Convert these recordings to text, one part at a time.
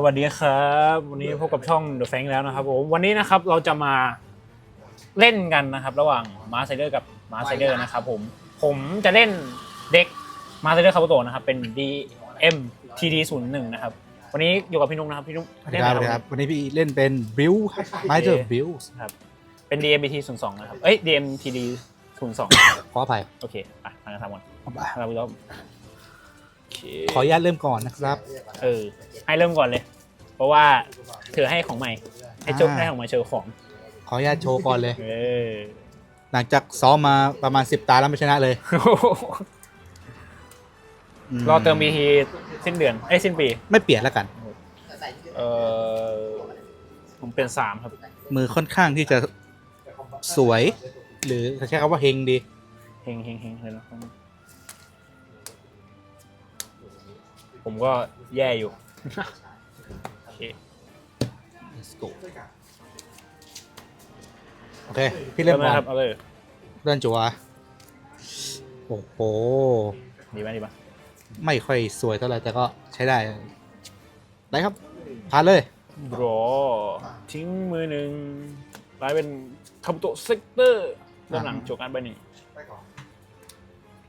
สวัสดีครับ วันนี้พบกับช่อง The f a n k แล้วนะครับผมวันนี้นะครับเราจะมาเล่นกันนะครับ ระหว่างมาไซเดอร์กับมาไซเดอร์นะครับผมผมจะเล่นเด็กมาไซเดอร์คาบุโตะนะครับเป็น DM TD 0 1นะครับวันนี้อยู่กับพี่นุ๊กนะครับพี่นุ๊กสวัสเล่ดีนคอะรับไรสวัสดีคครัรับบวันนี้พี่เล่นเป็นบิลไมเจอร์บิลครับเป็น DMBT 0 2นะครับเอ้ย DM TD 0 2ขออภัยโอเคไปทางกันทำก่อนเอาไปเราไปรอบโอเคขออนุญาตเริ่มก่อนนะครับ เออ ให้เริ่มก่อนเลย เพราะว่าถือให้ของใหม่ ให้จบอ่าให้ของใหม่เชิญของ ขออนุญาตโชว์ก่อนเลย เออหลังจากซ้อมมาประมาณ10ตาแล้วไม่ชนะเลยมรอเติม BT สิ้นเดือนเอ้ยสิ้นปี ไม่เปลี่ยนแล้วกัน เออผมเป็นสามครับ มือค่อนข้างที่จะสวย หรือใช้คำว่าเฮงดีเฮงเฮงเฮงเลยนะผมก็แย่อยู่โอเค Let's go โอเค พี่เริ่มก่อนครับเอาเลยเริ่มจัวโอ้โห ดีไหมดีไหมไม่ค่อยสวยเท่าไหร่แต่ก็ใช้ได้ ได้ครับผ่านเลยรอทิ้งมือหนึ่งกลายเป็นคาบุโตะเซกเตอร์ด้านหลังโจกันใบหนึ่ง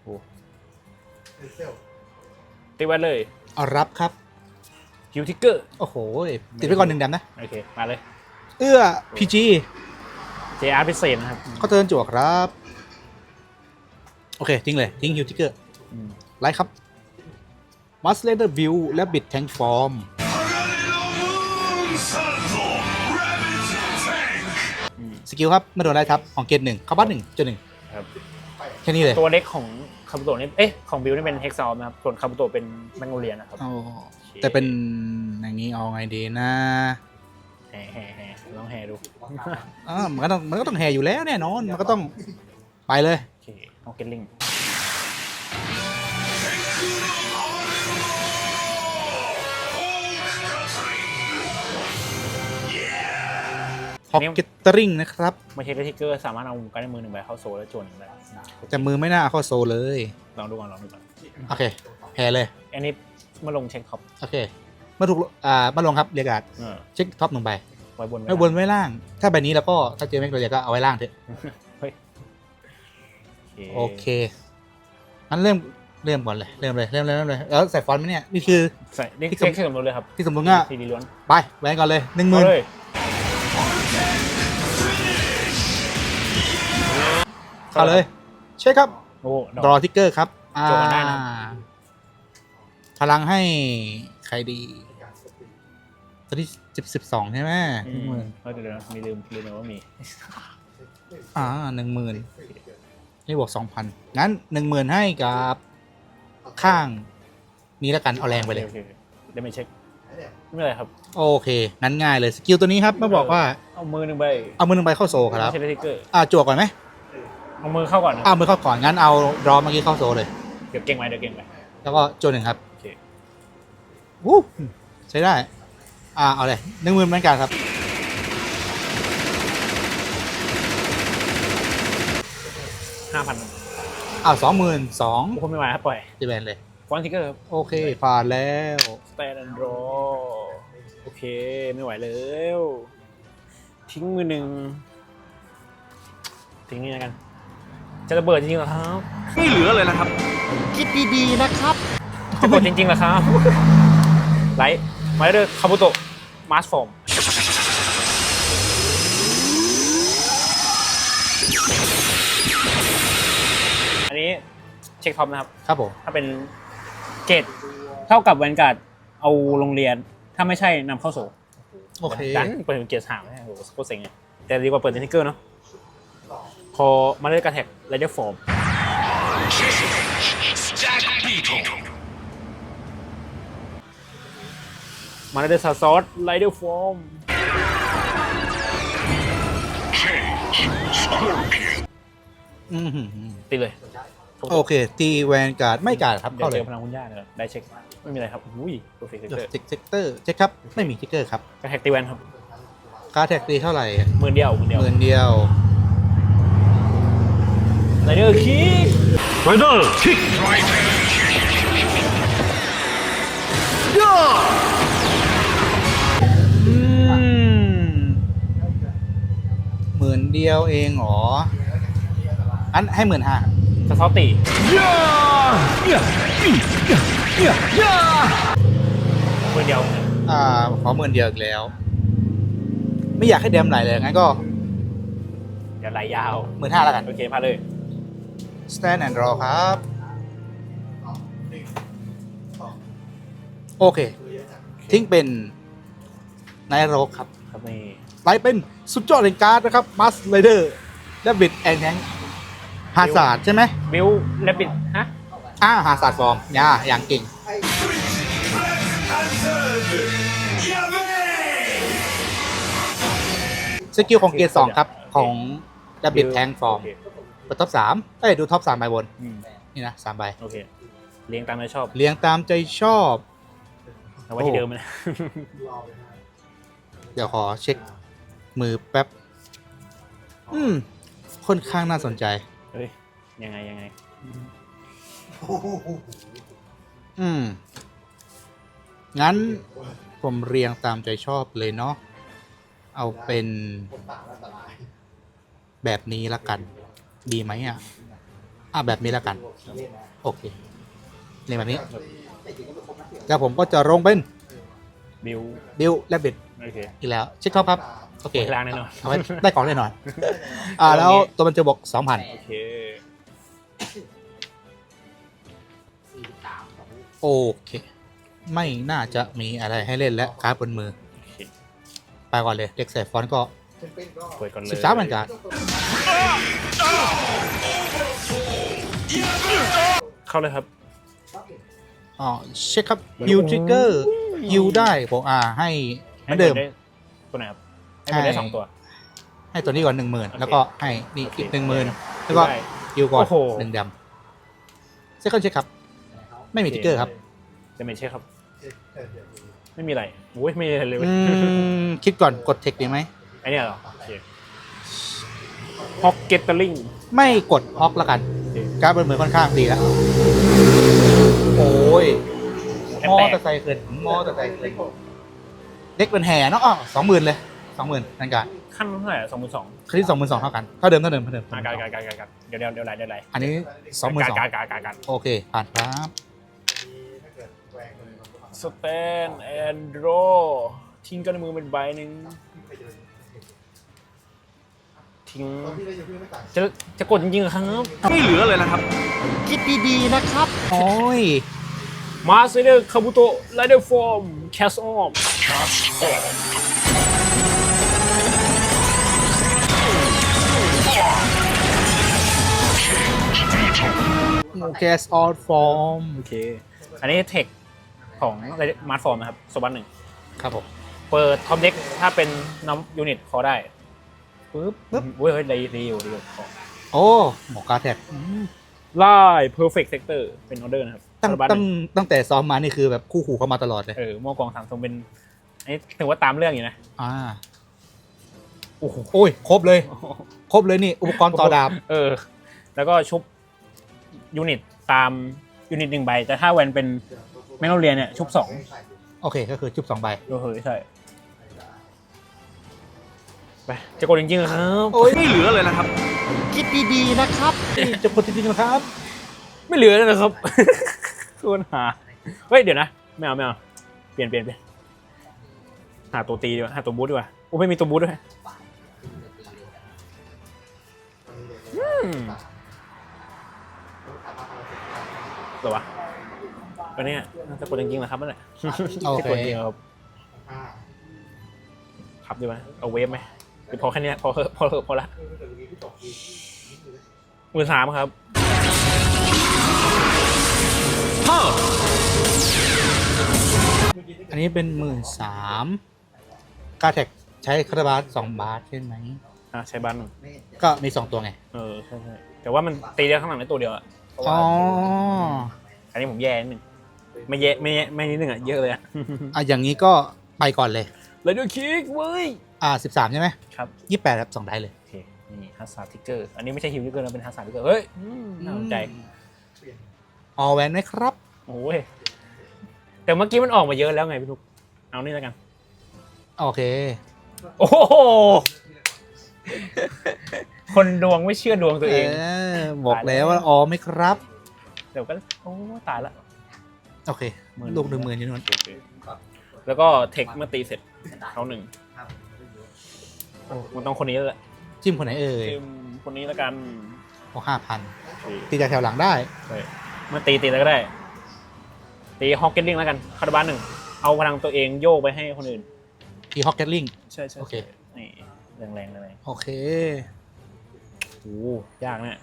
โอ้ตีไว้เลยเอารับครับ คิวทิกเกอร์ โอ้โห ติดไปก่อนหนึ่งแดมนะ โอเค มาเลย เอื้อพีจี JR พิเศษนะครับเขาเตือนจั่วครับ โอเค ทิ้งเลย ทิ้งฮิวทิกเกอร์อืมไลค์ครับมัสเลเดอร์วิวและบิดแทงฟอร์มอืมสกิลครับเมื่อโดนไล่ทับของเกตหนึ่งเข้าบ้านหนึ่งจุดหนึ่งครับแค่นี้เลย ตัวเล็กของคาบุโตะนี่เอ๊ะ ของบิลนี่เป็นเฮกซอลนะครับ ส่วนคาบุโตะเป็นแมงโกเลียนนะครับเอา แต่เป็นอย่างนี้เอาไงดีนะแห่แห่แห่ลองแห่ดูอ่ามันก็ต้องมันก็ต้องแห่อยู่แล้วแน่นอนมันก็ต้องไปเลยโอเคเอาเกตลิงฮอกเก็ตเตอริงนะครับไม่ใช่ทิกเกอร์สามารถเอาการดในมือหนึ่งใบเข้าโซลแล้วจวนหนึ่งใบแต่มือไม่น่าเอาเข้าโซเลย ลองดูก่อนลองดูก่อนโอเคแห่เลย อันนี้ มาลงเช็คท็อปโอเคเมื่อถูกอ่ามาลงครับเรียกการ์ดเออเช็คท็อปหนึ่งใบไว้บนไม่บนไว้ล่าง ถ้าใบนี้แล้วก็ถ้าเจอแม็กโดเรียก็เอาไว้ล่างเถอะเฮ้ยโอเคงั้นเริ่มเริ่มก่อนเลยเริ่มเลยเริ่มเลยเริ่มเลยแล้วใส่ฟอนต์ไหมเนี่ยนี่คือ ใส่นี่ที่สมเช็คสมดุลเลยครับที่สมดุลง่ะ ทีดีล้วนไปแหวนก่อนเลยหนึ่งหมื่เอานเลยเข้าเลย เช็คครับโอ้ดอก รอทิกเกอร์ครับอ่าโจทย์มาได้นะ พลังให้ใครดีตัวที่สิบสิบสองใช่ไหมอืหนึ่งหมมื่นเออเดี๋ยวนะมีลืมลืมไปว่ามีอ่าหนึ่งหมื่นนี่บวกสองพันงั้นหนึ่งหมื่นให้กับข้างนี้แล้วกันเอาแรงไปเลยโอคโอคเดี๋ยวไม่เช็คไม่เป็นไรครับ โอเคงั้นง่ายเลยสกิลตัวนี้ครับมาบอกว่าเอามือหนึ่งใบเอามือหนึ่งใบเข้าโซครับไม่ใช่ทิกเกอร์อ่าจั่วก่อนไหมเอามือเข้าก่อนนะเอามือเข้าก่อนงั้นเอารอเมื่อกี้เข้าโซเลยเดี๋ยวเก่งไว้เดี๋ยวเก่งไว้แล้วก็จั่วหนึ่งครับโอเค วู้ใช้ได้ อ่า เอาเลยหนึ่งหมื่นเหมือนกันครับ ห้าพันอ้าวสองหมื่นสองคนไม่ไหวครับปล่อยจะแบนเลยวางทิกเกอร์ครับโอเค ผ่านแล้วสแตนด์รอโอเค ไม่ไหวแล้วทิ้งมือหนึ่งทิ้งนี่แล้วกัน จะระเบิดจริงๆเหรอครับ ไม่เหลือเลยนะครับ คิดดีๆนะครับ จะระเบิดจริงๆเหรอครับ ไลท์มาเดอร์คาบุโตะมาสฟอร์มอันนี้เช็คท็อปนะครับ ครับผมถ้าเป็นเกรดเท่ากับแวนการ์ดเอาโรงเรียนถ้าไม่ใช่นำเข้าโซ่โอเคดันเปิดเป็นเกรดสามไม่ใช่โอ้โหโคตรเซ็งเลยแต่ดีกว่าเปิดเป็นทิกเกอร์เนาะพอมาเล่นการแท็กไรเดอร์ฟอร์ม มาเล่นซาซอสไรเดอร์ฟอร์มตีเลยโอเค ตีแวนการ์ดไม่การ์ดครับเดี๋ยเข้าวเลเจยอพลังคุณย่าเลยได้เช็ค ไม่มีอะไรครับอุ้ยโปรเฟกเตอร์เจ็คเซกเตอร์เช็คครับ ไม่มีทิกเกอร์ครับกระแท็กตีแวนครับการ์ดแท็กตีเท่าไหร่หมื่นเดียวหมื่นเดียวหมื่นเดียว ไรเดอร์คิกไรเดอร์คิก เดียวเองเหรออันให้หมื่นห้าสซอตตีย่าย่าย่าย่าย่าคนเดียวอ่าขอหมื่นเดียวอีกแล้ว ไม่อยากให้เดมไหลเลยงั้นก็ เดี๋ยวไหลยาวหมื่นห้าแล้วกัน โอเคพาเลย stand and draw ครับ โอเค ทิ้งเป็นนายโรกครับ ครับนี่ ไลท์เป็นสุดยอดแห่งการ์ดนะครับมัสเลเดอร์และบิดแอนแทงฮาศาสใช่ไหมบิลเลปิดฮะอ่าฮาศาสฟอร์มย่าอย่างเก่งสกิลของเกียร์สองครับ ของดับบิดแทงฟอร์มโเคเปิดท็อปสามเอ้ยดูท็อปสามใบบนอืมนี่นะสามใบ โอเค เลี้ยงตามใจชอบเรียงตามใจชอบเอาไว้ที่เดิมนะเดี๋ยวขอเช็ค มือแป๊บ อืม ค่อนข้างน่าสนใจ เฮ้ย ยังไงยังไง อืม งั้นผมเรียงตามใจชอบเลยเนาะ เอาเป็นแบบนี้ละกัน ดีไหมอะ อะแบบนี้ละกัน โอเคเรียงแบบนี้ แล้วผมก็จะลงเป็นบิลบิลและบิดโอเค อีกแล้วเช็คท็อปครับ โอเคล้างแน่นอน เอาไว้ได้ของแน่นอน อ่า แล้วตัวมันจะบอกสองพันโอเคโอเค ไม่น่าจะมีอะไรให้เล่นและการ์ดบนมือโอเคไปก่อนเลย เด็กใส่ฟอนต์ก็เปิดก่อนเลยสิบสามเหมือนกันเข้าเลยครับ อ๋อ เช็คครับฮิวทริกเกอร์ฮิวได้ผมอ่าให้เหมือนเดิมให้ตัวไหนครับ ให้คนได้ให้สองตัว ให้ตัวนี้ก่อนหนึ่งหมื่นโอเคแล้วก็ให้นี่โอเคอีกหนึ่งหมื่นแล้วก็ได้ฮิวก่อนโอ้โหหนึ่งดำเซ็คอนเช็คครับ ไม่มีทิกเกอร์ครับจะไม่ใช่ครับ ไม่มีอะไรโอ้ยไม่มีอะไรเลยเว้ยอืมคิดก่อนกดเทคดีไหมไอเนี่ยเหรอโอเคฮอกเก็ตเตอร์ลิงไม่กดฮอกละกันโอเคการ์ดบนมือค่อนข้างดีแล้วโอ้ยแอนมอแตกเตอร์ไซค์เกินมอเตอร์ไซค์เกินเด็กเป็นแห่เนาะอ๋อสองหมื่นเลย สองหมื่นนั่นกันขั้นเท่าไหร่สองหมื่นสองคลิปสองหมื่นสองเท่ากันเท่าเดิมเท่าเดิมเท่าเดิมการการการการการเดี๋ยวเดี๋ยวเดี๋ยวไรเดี๋ยวไรอันนี้สองหมื่นสองการการการการโอเคผ่านครับสแตนแอนด์โรทิ้งกันในมือเป็นใบหนึ่งทิ้งจะจะกดจริงๆเหรอครับไม่เหลือเลยนะครับ คิดดีๆนะครับ โอ้ยมาเซเดอร์คาบุโตะไลเดอร์ฟอร์มแคสออม แกสออดฟอร์มโอเค อันนี้เทคของมาร์ทฟอร์มนะครับสวัสดหนึ่งครับผมเปิดท็อปเด็กถ้าเป็นน้องยูนิตขอได้ปึ๊บปึ๊บเว้ยเฮ้ยดีดีอยู่ดีอยู่ขอโอ้หมอกาแท็กไล่เพอร์เฟกต์เซกเตอร์เป็นออเดอร์นะครับตั้งสวัสดหตั้งนึ่งตั้งแต่ซ้อมมานี่คือแบบคู่หูเข้ามาตลอดเลย เออหมอกองสามทรงเป็นอันนี้ถือว่าตามเรื่องอยู่นะ อ่า โอ้โหโอ้ยครบเลย ครบเลยนี่ อุปกรณ์ต่อดาบ เออ แล้วก็ชุบ ยูนิตตามยูนิตหนึ่งใบ แต่ถ้าแวนเป็นแมกโนเลียเนี่ยชุบสองโอเคก็คือจุบสองใบ โอ้โหใช่ไปจะกดจริงๆเหรอครับโอ้ยไม่เหลือเลยนะครับ คิดดีๆนะครับจะกดจริงๆนะครับ ไม่เหลือแล้วนะครับส่วนหาเฮ้ยเดี๋ยวนะไม่เอาไม่เอาเปลี่ยนเปลี่ยนเปลี่ยนหาตัวตีดีกว่าหาตัวบูทดีกว่าโอ้ไม่มีตัวบูทด้วย หรอวะก็เนี่ยน่าจะกดจริงๆเหรอครับนั่นแหละโอเค จะกดจริงเหรอครับครับดีไหมเอาเวฟไหมหรือพอแค่เนี้ยพอเหอะพอเหอะพอละหมื่นสามครับ อันนี้เป็นหมื่นสามกาแท็กใช้คาราบาสสองบาทใช่ไหม อะใช้บันหนึ่งก็มีสองตัวไง เออใช่ใช่แต่ว่ามันตีได้ข้างหลังได้ตัวเดียวอะเพ ราะอ๋ว่าออันนี้ผมแย่นิดนึงไม่แย่ไม่แย่ไม่นิดนึงอะเยอะเลยอะอะอย่างนี้ก็ไปก่อนเลยเลยด้วยคิกเว้ย อ่าสิบสามใช่ไหมครับ ยี่แปดครับสองได้เลยโอเค นี่ฮัสซาร์ทิกเกอร์ อันนี้ไม่ใช่ฮิวทิกเกอร์นะเป็นฮัสซาร์ทิกเกอร์ เฮ้ยอืมน่าสนใจ ออแวนไหมครับ โอ้ย แต่เมื่อกี้มันออกมาเยอะแล้วไงพี่นุก เอานี่แล้วกัน โอเค โอ้โห คนดวงไม่เชื่อดวงตัวเองเออบอกแล้วว่าอ๋อไหม่ครับ เดี๋ยวก็โอ้ตายละ โอเคหมื่น ลูกหนึ่งหมื่นอยู่นู่นโอเคแล้วก็เทคเมื่อตีเสร็จเขาหนึ่งโอ้มันต้องคนนี้แล้วแหละจิ้มคนไหนเอ่ยจิ้มคนนี้แล้วกันโอ้ห้าพันโอเคตีจากแถวหลังได้ใช่เมื่อตีตีแล้วก็ได้ ตีฮอกเก็ตลิงแล้วกันคาร์บานหนึ่งเอาพลังตัวเองโยกไปให้คนอื่นตีฮอกเก็ตลิง ใช่ใช่โอเค นี่แรงแรงๆแรงโอเคๆ โอ้ยากเนี่ย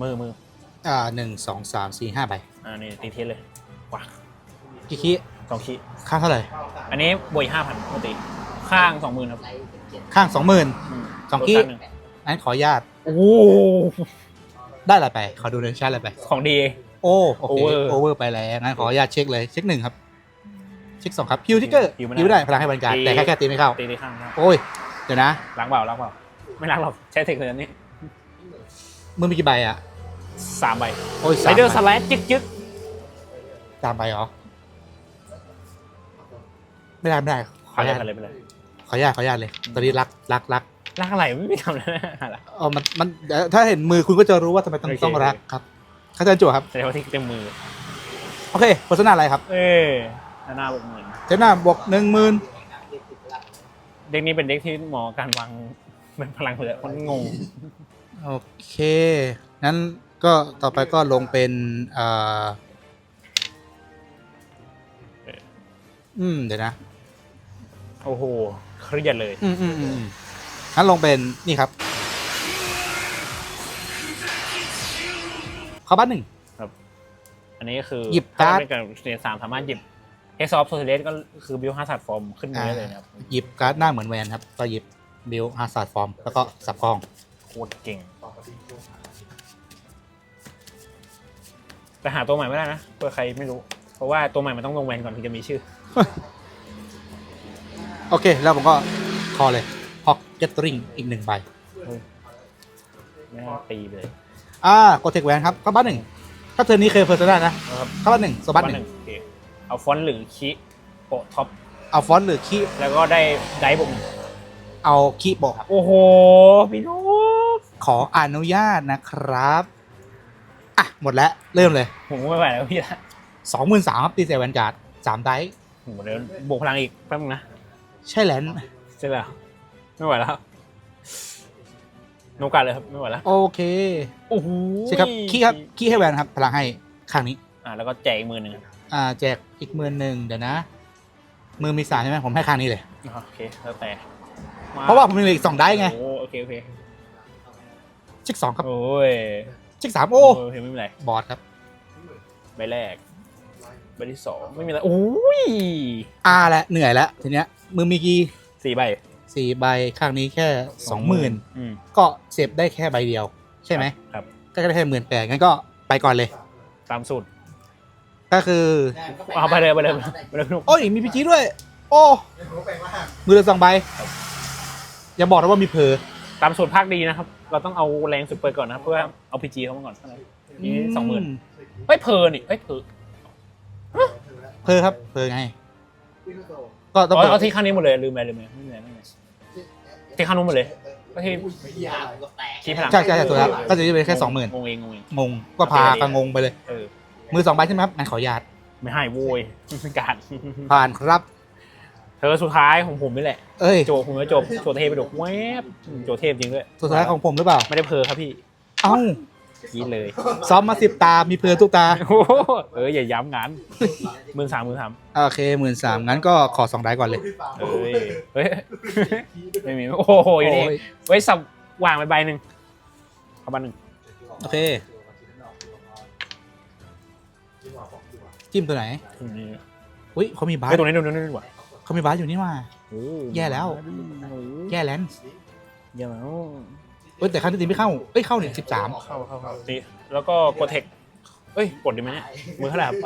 มือมืออ่าหนึ่งสองสามสี่ห้าใบอ่านี่ตีเทสเลยวักกี่คีสองขีข้างเท่าไหร่ อันนี้บวกห้าพันปกติข้างสองหมื่นครับข้างสองหมื่นมสองขี้ลดกันหนึ่งั้นขออนุญาตโอ้โหได้อะไรไป ขอดูในชาร์อะไรไป ของดี โอ้โอเค Over โอเวอร์ไปแล้วงั้นขออนุญาตเช็คเลย เช็คหนึ่งครับ เช็คสองครับฮิวทิกเกอร์ฮิวไม่ได้ฮิวไม่ได้พลังให้บรรยากาศตี แต่แค่แค่ตีไม่เข้า ตีตีข้างครับโอ้ย เดี๋ยวนะ ล้างเปล่าล้างเปล่า ไม่ล้างหรอกใช้เทคนิคนี้มือมีกี่ใบอะสามใบโอ้ยไรสามเดอร์ใบสไลด์จึ๊กจึ๊กสามใบเหรอ ไม่ได้ไม่ได้ขออนุญาตไปเลยไปเลยขออนุญาตขออนุญาตเลย ตอนนี้รักรักรักล้างอะไรไม่มีทำแล้วนะเออมันมันเดี๋ยวถ้าเห็นมือคุณก็จะรู้ว่าทำไมต้องโอเคต้องรักครับเข้าใจจั่วครับ แสดงว่าที่เต็มมือ โอเคโฆษณาอะไรครับ เอ้ยหน้าบวกหมื่นเทปหน้าบวกหนึ่งหมื่นเด็กนี้เป็นเด็กที่หมอการวาง เป็นพลังเหลือคนงง โอเค งั้นก็ต่อไปก็ลงเป็นเอ่ออืม เดี๋ยวนะ โอ้โห เครียดเลย อืมอืมอืมอืมงั้นลงเป็นนี่ครับข้อบัตหนึ่ง อันนี้คือหยิบการ์ด ถ้เป็นกับเสียสามสามารถหยิบเอ็กซ์ออฟโซเดสก็คือบิวห้าสัตฟอร์มขึ้นมือได้เลยนะครับ หยิบการ์ดหน้าเหมือนแวนครับ ก็หยิบ บิลฮาร์ดฟอร์ม แล้วก็สับกองโคตรเก่ง แต่หาตัวใหม่ไม่ได้นะเพื่อใครไม่รู้ เพราะว่าตัวใหม่มันต้องลงแวนก่อนถึงจะมีชื่อ โอเค แล้วผมก็คอเลยฮอกเกตตริงอีกหนึ่งใบ ไม่น่าตีไปเลยอ่ากดเทคแวนครับข้อบัตหนึ่งถ้าเทอร์นนี้เคยเพอร์ซนานะนะครับข้อบัตหนึ่งโซบัตหนึ่งโอเคเอาฟอนต์หรือคิโปะท็อปเอาฟอนต์หรือคีแล้วก็ได้ได้บวกหนึ่ง เอาคีโปะครับ โอ้โห พี่นุ๊กขออนุญาตนะครับอะหมดแล้วเริ่มเลยผมไม่ไหวแล้วพี่ละสองหมื่นสามครับตีเซเวนการ์ดสามไดส์โอ้โหเดี๋ยวบวกพลังอีกแป๊บนึงนะใช่แลนด์ใช่แล้วไม่ไหวแล้วโนกาเลยครับไม่ไหวแล้วโอเคโอ้โหใช่ครับคีครับคีให้แวนครับพลังให้ข้างนี้ อ่าแล้วก็แจกอีกมือหนึ่งครับอ่าแจกอีกหมื่นหนึ่งเดี๋ยวนะ มือมีสามใช่ไหมผมให้ข้างนี้เลยอ่าโอเคแล้วแต่ม เพราะว่าผมมีเหลืออีกสองได้ไงโอ้โอเคโอเคชิกสองครับโอ้ยชิกสามโอ้โอเคไม่เป็นไรบอร์ดครับใบแรกใบที่สองไม่มีอะไรโอ้ยอ่าและเหนื่อยแล้วทีเนี้ยมือมีกี่สี่ใบสี่ใบข้างนี้แค่สองหมื่นอืมก็เสพได้แค่ใบเดียว ใช่ไหมครับ ก็ได้แค่หมื่นแปดงั้นก็ไปก่อนเลย ตามสูตรก็คือเอาไปเลยไปเลยไปเลยลูกโอ้ยมีพีจีด้วย โอ้มือละสองใบ อย่าบอกนะว่ามีเพอตามสูตรภาคดีนะครับ เราต้องเอาแรงสุดเปิดก่อนนะครับเพื่อเอาพีจีเข้ามาก่อนนี่สองหมื่นเฮ้ยเพอนี่เฮ้ยเพอเพอครับเพอไง ก็ต้องเอาเปิดเอาที่ข้างนี้หมดเลยลืมไปลืมไปไม่เป็นไรไม่เป็นไรที่ข้างนู้นหมดเลย ก็ที่ชี้พลังใช่ใช่ใช่ถูกครับก็จะเป็นแค่สองหมื่นงงเองงงเองงงก็พากันงงไปเลย เออมือสองใบใช่ไหมครับงั้นขออนุญาตไม่ให้โว้ยเป็นการผ่านครับ เธอสุดท้ายของผมนี่แหละ เอ้ย โจผมก็จบโจเทพไปดูแวบโจเทพจริงด้วยสุดท้ายของผมหรือเปล่า ไม่ได้เพอครับพี่ เอ้ากินเลยซ้อมมาสิบตา มีเพอทุกตา โอ้โหเอออย่าย้ำงานหมื่นสามหมื่นสามโอเคหมื่นสามงั้นก็ขอสองได้ก่อนเลย เอ้ยเฮ้ยไม่มีโอ้โหอยู่นี่โอ้ยไว้สับวางไปใบหนึ่งเอาใบหนึ่งโอเค จิ้มตัวไหนอืมนี่อุ้ยเขามีบาเฮ้สยตรงนี้ดูดูดูดีกว่า เขามีบาสอยู่นี่มาโอ้แย่แล้ว โอ้แย่แลนด์แย่แล้วเอ้ยแต่ครั้งที่ตีไม่เข้าเอ้ยเข้าเนี่ยสิบสามเข้าเข้าเข้าตีแล้วก็กดเทคเอ้ยกดดีไหมเนี่ยมือเท่าไหร่ครับ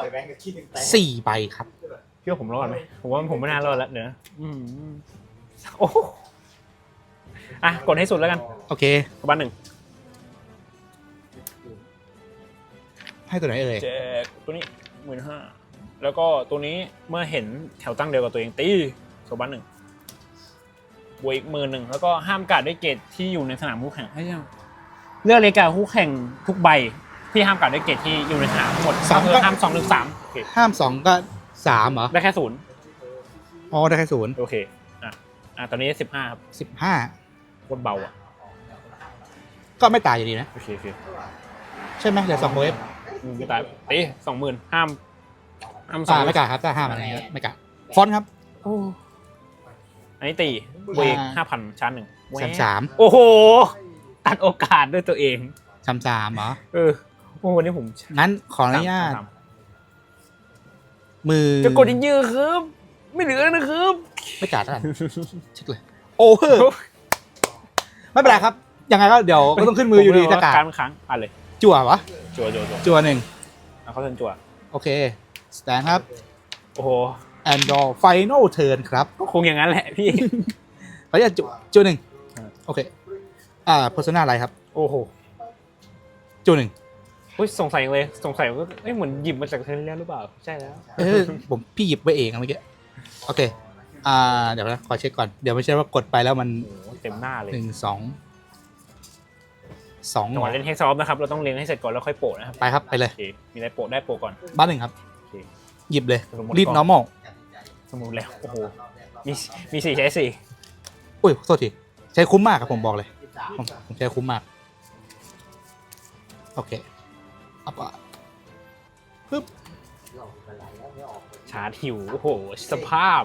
สี่ใบครับพี่ว่าผมรอดไหมผมว่าผมไม่น่ารอดแล้วเดี๋ยวนะอืมโอ้โหอะกดให้สุดแล้วกันโอเคบ้านหนึ่งให้ตัวไหนเอ่ยแจกตัวนี้หมื่นห้า แล้วก็ตัวนี้เมื่อเห็นแถวตั้งเดียวกับตัวเองตีโซบ้านหนึ่งบวกอีกหมื่นหนึ่งแล้วก็ห้ามการ์ดด้วยเกรดที่อยู่ในสนามคู่แข่งให้เลือกเลยการดคู่แข่งทุกใบที่ห้ามการ์ดด้วยเกรดที่อยู่ในสนามทั้งหมดสองก็ คือก็ห้ามสองหนึ่งสามโอเคห้ามสองก็สามเหรอได้แค่ศูนย์อ๋อได้แค่ศูนย์โอเคอะอะตอนนี้สิบห้าครับสิบห้าโคตรเบาอะก็ไม่ตายอยู่ดีนะ โอเคโอเคใช่ไหมเหลือสองเวฟอืมไม่ตายตีสองหมื่นห้าม ห้ามสออ่างไม่กล้าครับถ้าห้ามอะไรไม่กล้าฟอนต์ครับโอ้อันนี้ตีบวกอีกอ่าห้าพันชั้นหนึ่งแหวสามสามโอ้โห ตัดโอกาสด้วยตัวเอง สามสามเหรอเออโอ้วันนี้ผมงั้นขออนุญาตสามมือจะกดเยอะๆครับ ไม่เหลือนะครับไม่กล้าเท่าไหร่เช็คเลยโอ้เฮ้อไม่เป็นไรครับยังไงก็เดี๋ยวก็ต้องขึ้นมืออยู่ดีผมถ้ากาการมันค้างอะเลยจั่ววะจั่วจั่วจั่วจั่วหนึ่งเอาเขาเทิร์นจั่วโอเค สแตนครับโอ้โหแอนดอร์ไฟนอลเทิร์นครับก็คงอย่างนั้นแหละพี่ขออนุญาตจั่วจั่วหนึ่งอ่าโอเค อ่า persona อะไรครับ โอ้โหจั่วหนึ่งอุ๊ยสงสัยเลยสงสัยว่าเอ้ยเหมือนหยิบมาจากเทนเรียหรือเปล่า ใช่แล้วเออผมพี่หยิบไปเองอะเมื่อกี้โอเคอ่าเดี๋ยวนะขอเช็คก่อนเดี๋ยวไม่ใช่ว่ากดไปแล้วมันโอ้โหเต็มหน้าเลยหนึ่งสองสองจังหวะเล่นเฮกซอฟนะครับ เราต้องเรียนให้เสร็จก่อนแล้วค่อยโปะนะครับ ไปครับ ไปเลยโอเคมีอะไรโปะได้โปะก่อน บ้านหนึ่งครับโอเค หยิบเลยสมมุติรีด ก่อน normal สมมุติแล้วโอ้โหมีมีสี่ใช้สี่อุ้ยโทษทีใช้คุ้มมากครับผมบอกเลย ผมผมใช้คุ้มมาก โอเคเอาปะปึ๊บชาร์จหิวโอ้โห สภาพ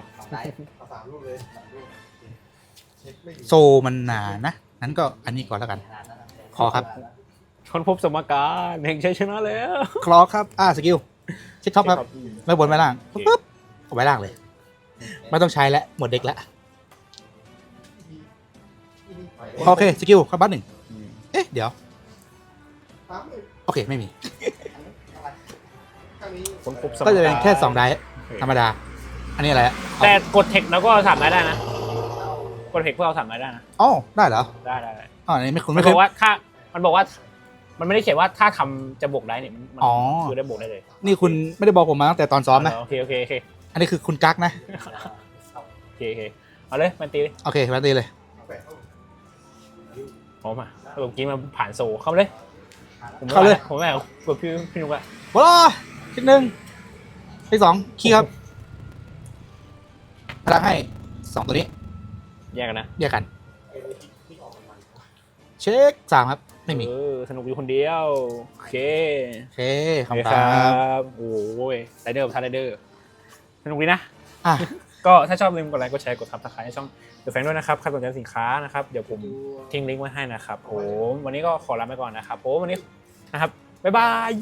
โซมันหนานะนั้นก็อันนี้ก่อนแล้วกัน ขอครับคนพบสมการแห่งชัยชนะแล้ว คลอครับ อ่าสกิล เช็คท็อปครับไม่บนไม่ล่างโอเคปึ๊บเอาไว้ล่างเลย ไม่ต้องใช้แล้วหมดเด็กแล้วโอเคสกิลครับบัตหนึ่งอืมเอ๊ะเดี๋ยว โอเคไม่มีคนพบสมก็การจะเป็นแค่สองไดส์ธรรมดา อันนี้อะไรอะแต่กดเทคแล้วก็สามได้ได้นะ กดเทคเพื่อเอาสามได้ได้นะอ๋อได้เหรอ ได้ได้ได้อ๋ออันนี้ไม่คุณมันไม่เคบยอกว่าถ้ามันบอกว่า มันไม่ได้เขียนว่าถ้าทำจะบวกได้เนี่ยมันมันอ๋อ คือได้บวกได้เลยนี่คุณไม่ได้บอกผมมาตั้งแต่ตอนซ้อมนะ โอเคโอเคโอเคอันนี้คือคุณกั๊กนะ โอเคโอเคเอาเลยมันตีเลยโอเคแบตตีเลย พร้อมอะเมื่อกี้มันผ่านโซเข้ามาเลยผมไม่เข้าเลย ผมไม่เอากดพี่พี่นุกอะว้าชิ้นหนึ่งที่สองคีย์ครับพลังให้สองตัวนี้แยกกันนะ แยกกัน เช็คสามครับ ไม่มี เออสนุกอยู่คนเดียว โอเคโอเคขอบโอคุณเคคครัรับบโอ้ยไรเดอร์กับท่าไรเดอร์ สนุกดีนะ อะก็ถ้าชอบลืมกดไลค์กดแชร์กดซับสไครต์ให้ช่องเดอะแฟงด้วยนะครับใครสนใจสินค้านะครับ เดี๋ยวผมทิ้งลิงก์ไว้ให้นะครับผมวันนี้ก็ขอลาไปก่อนนะครับผมวันนี้นะครับ บ๊ายบาย